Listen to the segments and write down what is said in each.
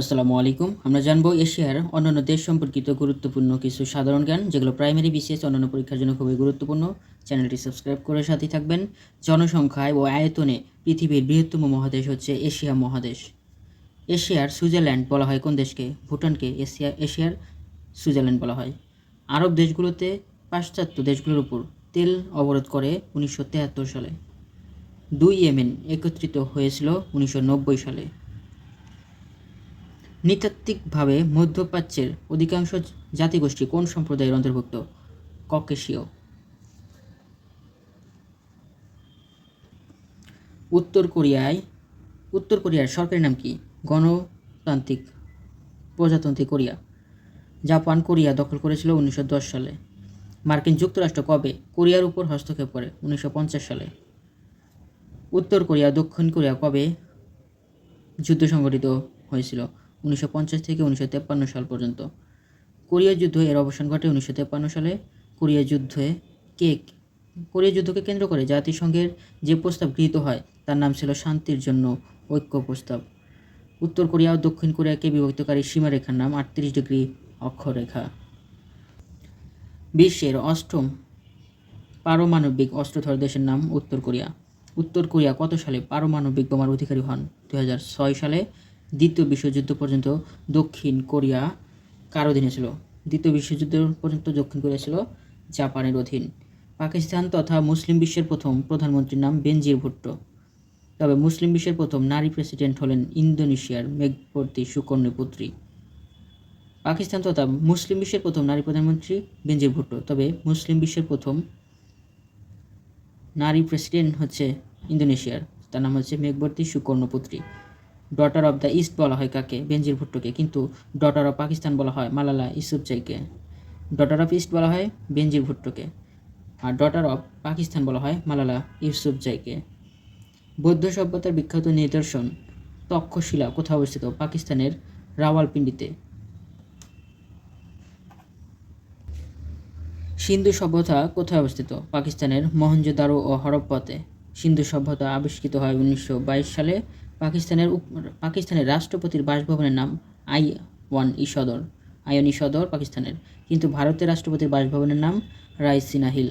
আসসালামু আলাইকুম। আমরা জানব এশিয়ার অন্যান্য দেশ সম্পর্কিত গুরুত্বপূর্ণ কিছু সাধারণ জ্ঞান, যেগুলো প্রাইমারি বিসিএস অন্যান্য পরীক্ষার জন্য খুবই গুরুত্বপূর্ণ। চ্যানেলটি সাবস্ক্রাইব করে সাথে থাকবেন। জনসংখ্যায় ও আয়তনে পৃথিবীর বৃহত্তম মহাদেশ হচ্ছে এশিয়া মহাদেশ। এশিয়ার সুইজারল্যান্ড বলা হয় কোন দেশকে? ভুটানকে এশিয়া এশিয়ার সুইজারল্যান্ড বলা হয়। আরব দেশগুলোতে পাশ্চাত্য দেশগুলোর উপর তেল অবরোধ করে উনিশশো সালে। দুই ইয়েমেন একত্রিত হয়েছিল উনিশশো নব্বই সালে। নৃতাত্ত্বিকভাবে মধ্যপ্রাচ্যের অধিকাংশ জাতিগোষ্ঠী কোন সম্প্রদায়ের অন্তর্ভুক্ত? ককেশীয়। উত্তর কোরিয়ায় উত্তর কোরিয়ার সরকারের নাম কি? গণতান্ত্রিক প্রজাতন্ত্রী কোরিয়া। জাপান কোরিয়া দখল করেছিল উনিশশো দশ সালে। মার্কিন যুক্তরাষ্ট্র কবে কোরিয়ার উপর হস্তক্ষেপ করে? উনিশশো পঞ্চাশ সালে। উত্তর কোরিয়া দক্ষিণ কোরিয়া কবে যুদ্ধ সংঘটিত হয়েছিল? উনিশশো পঞ্চাশ থেকে উনিশশো সাল পর্যন্ত। কোরিয়া যুদ্ধ এর অবসান ঘটে উনিশশো সালে। কোরিয়া যুদ্ধে কে কোরিয়া যুদ্ধকে কেন্দ্র করে জাতিসংঘের যে প্রস্তাব গৃহীত হয়, তার নাম ছিল শান্তির জন্য ঐক্য প্রস্তাব। উত্তর কোরিয়া ও দক্ষিণ কোরিয়াকে বিভক্তকারী সীমারেখার নাম আটত্রিশ ডিগ্রি অক্ষরেখা। বিশ্বের অষ্টম পারমাণবিক অস্ত্রধর দেশের নাম উত্তর কোরিয়া। উত্তর কোরিয়া কত সালে পারমাণবিক বোমার অধিকারী হন? দু হাজার ছয় সালে দ্বিতীয় বিশ্বযুদ্ধ পর্যন্ত দক্ষিণ কোরিয়া কার অধীনে ছিল। দ্বিতীয় বিশ্বযুদ্ধ পর্যন্ত দক্ষিণ কোরিয়া ছিল জাপানের অধীন। পাকিস্তান তথা মুসলিম বিশ্বের প্রথম প্রধানমন্ত্রীর নাম বেনজির ভুট্টো। তবে মুসলিম বিশ্বের প্রথম নারী প্রেসিডেন্ট হলেন ইন্দোনেশিয়ার মেঘবর্তী সুকন্যা পুত্রী পাকিস্তান তথা মুসলিম বিশ্বের প্রথম নারী প্রধানমন্ত্রী বেনজির ভুট্টো। তবে মুসলিম বিশ্বের প্রথম নারী প্রেসিডেন্ট হচ্ছে ইন্দোনেশিয়ার। তার নাম হচ্ছে Megawati Sukarnoputri. Daughter of the east বলা হয় কাকে? বেনজির ভুট্টোকে। কিন্তু ডটার অফ পাকিস্তান বলা হয় মালালা ইসুফজাইকে। ডটার অফ ইস্ট বলা হয় বেনজির ভুট্টোকে। আর ডটার অফ পাকিস্তান বলা হয় মালালা ইউসুফজাইকে বৌদ্ধ সভ্যতার বিখ্যাত নিদর্শন তক্ষশিলা কোথায় অবস্থিত? পাকিস্তানের রাওয়ালপিন্ডিতে। সিন্ধু সভ্যতা কোথায় অবস্থিত? পাকিস্তানের মহেঞ্জোদারো ও হরপ্পাতে সিন্ধু সভ্যতা আবিষ্কৃত হয় উনিশশো বাইশ সালে পাকিস্তানের পাকিস্তানের রাষ্ট্রপতির বাসভবনের নাম আই ওয়ান ই সদর। আয়ন ই সদর পাকিস্তানের। কিন্তু ভারতের রাষ্ট্রপতির বাসভবনের নাম রাইসিনা হিল।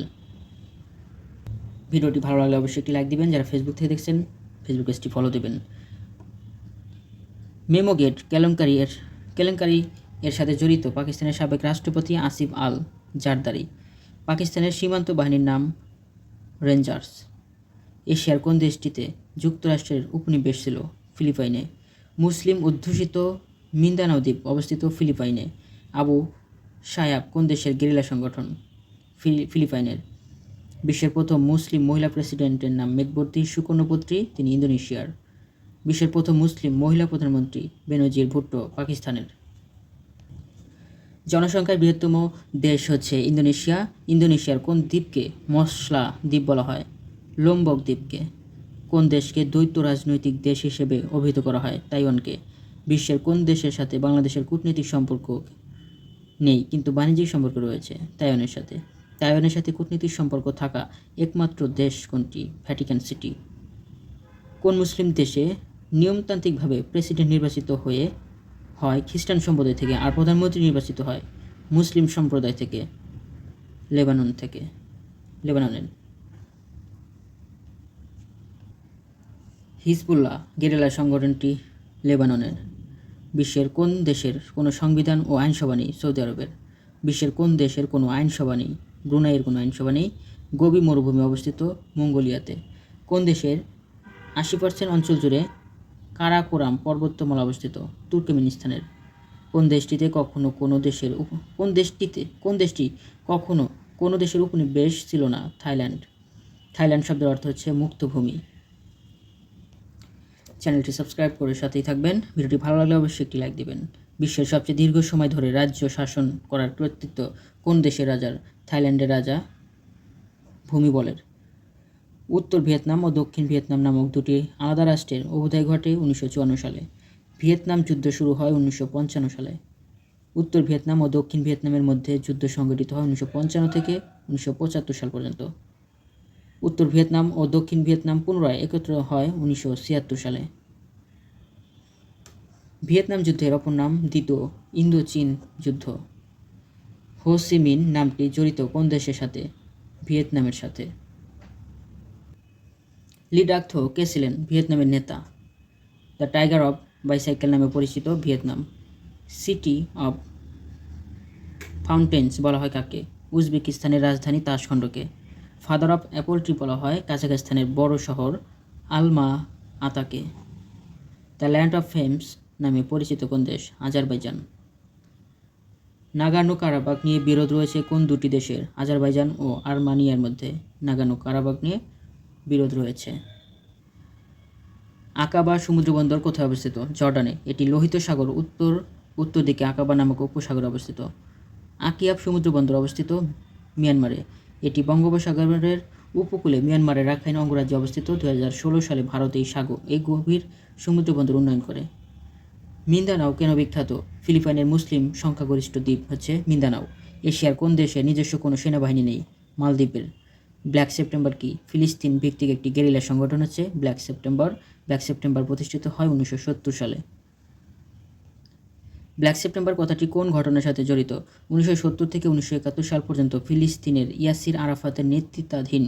ভিডিওটি ভালো লাগলে অবশ্যই একটি লাইক দিবেন। যারা ফেসবুক থেকে দেখছেন ফেসবুক পেজটি ফলো দেবেন। মেমোগেট কেলেঙ্কারি এর কেলেঙ্কারি এর সাথে জড়িত পাকিস্তানের সাবেক রাষ্ট্রপতি আসিফ আল জারদারি। পাকিস্তানের সীমান্ত বাহিনীর নাম রেঞ্জার্স। এশিয়ার কোন দেশটিতে যুক্তরাষ্ট্রের উপনিবেশ ছিল ফিলিপাইনে। মুসলিম অধ্যুষিত মিন্দানাও দ্বীপ অবস্থিত ফিলিপাইনে। আবু সায়াব কোন দেশের গেরিলা সংগঠন? ফিলিপাইনের। বিশ্বের প্রথম মুসলিম মহিলা প্রেসিডেন্টের নাম মেঘবর্তী সুকর্ণপুত্রী, তিনি ইন্দোনেশিয়ার। বিশ্বের প্রথম মুসলিম মহিলা প্রধানমন্ত্রী বেনজির ভুট্টো পাকিস্তানের। জনসংখ্যার বৃহত্তম দেশ হচ্ছে ইন্দোনেশিয়া। ইন্দোনেশিয়ার কোন দ্বীপকে মশলা দ্বীপ বলা হয়? লোমবক দ্বীপকে। কোন দেশকে দ্বৈত রাজনৈতিক দেশ হিসেবে অভিহিত করা হয়? তাইওয়ানকে। বিশ্বের কোন দেশের সাথে বাংলাদেশের কূটনৈতিক সম্পর্ক নেই, কিন্তু বাণিজ্যিক সম্পর্ক রয়েছে? তাইওয়ানের সাথে। তাইওয়ানের সাথে কূটনৈতিক সম্পর্ক থাকা একমাত্র দেশ কোনটি? Vatican city. কোন মুসলিম দেশে নিয়মতান্ত্রিকভাবে প্রেসিডেন্ট নির্বাচিত হয়ে হয়? খ্রিস্টান সম্প্রদায় থেকে। আর প্রধানমন্ত্রী নির্বাচিত হয় মুসলিম সম্প্রদায় থেকে। লেবানন থেকে। লেবাননের। হিজবুল্লাহ গেরিলা সংগঠনটি লেবাননের, বিশ্বের কোন দেশের কোনো সংবিধান ও আইনসভা নেই সৌদি আরবের, বিশ্বের কোন দেশের কোনো আইনসভা নেই, ব্রুনাইয়ের কোনো আইনসভা নেই, গভীর মরুভূমি অবস্থিত মঙ্গোলিয়াতে। কোন দেশের আশি পার্সেন্ট অঞ্চল জুড়ে কারাকোরাম পর্বতমালা অবস্থিত? তুর্কমেনিস্তানের। কোন দেশটিতে কখনো কোনো দেশের কোন দেশটিতে, কোন দেশটি কখনো কোনো দেশের উপনিবেশ ছিল না? থাইল্যান্ড। থাইল্যান্ড শব্দের অর্থ হচ্ছে মুক্তভূমি। চ্যানেলটি সাবস্ক্রাইব করে সাথেই থাকবেন। ভিডিওটি ভালো লাগলে অবশ্যই একটি লাইক দিবেন। বিশ্বের সবচেয়ে দীর্ঘ সময় ধরে রাজ্য শাসন করার কর্তৃত্ব কোন দেশের রাজার? থাইল্যান্ডের রাজা ভূমিবলের উত্তর ভিয়েতনাম ও দক্ষিণ ভিয়েতনাম নামক দুটি আলাদা রাষ্ট্রের অভ্যুদয় ঘটে উনিশশো চুয়ান্ন সালে। ভিয়েতনাম যুদ্ধ শুরু হয় উনিশশো পঞ্চান্ন সালে। উত্তর ভিয়েতনাম ও দক্ষিণ ভিয়েতনামের মধ্যে যুদ্ধ সংঘটিত হয় উনিশশো পঞ্চান্ন থেকে উনিশশো পঁচাত্তর সাল পর্যন্ত। উত্তর ভিয়েতনাম ও দক্ষিণ ভিয়েতনাম পুনরায় একত্র হয় উনিশশো ছিয়াত্তর সালে। ভিয়েতনাম যুদ্ধের অপর নাম দ্বিতীয় ইন্দো চীন যুদ্ধ। হো সি মিন নামটি জড়িত কোন দেশের সাথে? ভিয়েতনামের সাথে। লি ডাকথো কে ছিলেন? ভিয়েতনামের নেতা। দ্য টাইগার অফ বাইসাইকেল নামে পরিচিত ভিয়েতনাম। সিটি অফ ফাউন্টেন্স বলা হয় কাকে? উজবেকিস্তানের রাজধানী তাশখণ্ডকে ফাদার অফ অ্যাপল ট্রি বলা হয় কাজাখস্তানের বড় শহর আলমা আতাকে দ্য ল্যান্ড অফ ফেমস নামে পরিচিত কোন দেশ? আজারবাইজান। নাগানো কারাবাগ নিয়ে বিরোধ রয়েছে কোন দুটি দেশের? আজারবাইজান ও আর্মানিয়ার মধ্যে নাগানো কারাবাগ নিয়ে বিরোধ রয়েছে। আকাবা সমুদ্রবন্দর কোথায় অবস্থিত? জর্ডানে। এটি লোহিত সাগর উত্তর উত্তর দিকে আকাবা নামক উপসাগরে অবস্থিত। আকিয়াব সমুদ্রবন্দর অবস্থিত মিয়ানমারে। এটি বঙ্গোপসাগরের উপকূলে মিয়ানমারের রাখাইন অঙ্গরাজ্যে অবস্থিত। দু হাজার ষোলো সালে ভারত এই সাগর, এই গভীর সমুদ্রবন্দর উন্নয়ন করে। মিন্দানাও কেন বিখ্যাত? ফিলিপাইনের মুসলিম সংখ্যাগরিষ্ঠ দ্বীপ হচ্ছে মিন্দানাও। এশিয়ার কোন দেশে নিজস্ব কোনো সেনাবাহিনী নেই? মালদ্বীপের। ব্ল্যাক সেপ্টেম্বর কি? ফিলিস্তিন ভিত্তিক একটি গেরিলা সংগঠন হচ্ছে ব্ল্যাক সেপ্টেম্বর। ব্ল্যাক সেপ্টেম্বর প্রতিষ্ঠিত হয় উনিশশো সত্তর সালে। ব্ল্যাক সেপ্টেম্বর কথাটি কোন ঘটনার সাথে জড়িত? উনিশশো সত্তর থেকে উনিশশো একাত্তর সাল পর্যন্ত ফিলিস্তিনের ইয়াসির আরাফাতের নেতৃত্বাধীন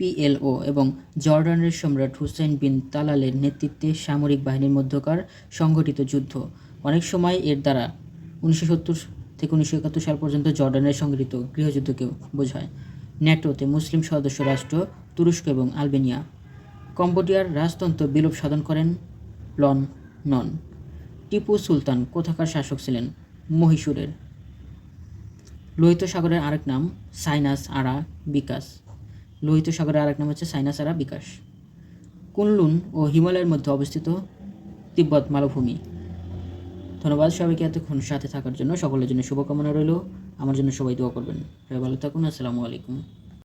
পিএলও এবং জর্ডানের সম্রাট হুসেন বিন তালালের নেতৃত্বে সামরিক বাহিনীর মধ্যকার সংগঠিত যুদ্ধ। অনেক সময় এর দ্বারা উনিশশো সত্তর থেকে উনিশশো একাত্তর সাল পর্যন্ত জর্ডানের সংগঠিত গৃহযুদ্ধকে বোঝায়। ন্যাটোতে মুসলিম সদস্য রাষ্ট্র, তুরস্ক এবং আলবেনিয়া। কম্বোডিয়ার রাজতন্ত্র বিলোপ সাধন করেন লন নন। টিপু সুলতান কোথাকার শাসক ছিলেন? মহীশূরের। লোহিত সাগরের আরেক নাম সাইনাস আরা বিকাশ লোহিত সাগরের আরেক নাম হচ্ছে সাইনাসারা বিকাশ। কুনলুন ও হিমালয়ের মধ্যে অবস্থিত তিব্বত মালভূমি। ধন্যবাদ সবাইকে এতক্ষণ সাথে থাকার জন্য। সকলের জন্য শুভকামনা রইল। আমার জন্য সবাই দোয়া করবেন। সবাই ভালো থাকুন। আসসালামু আলাইকুম।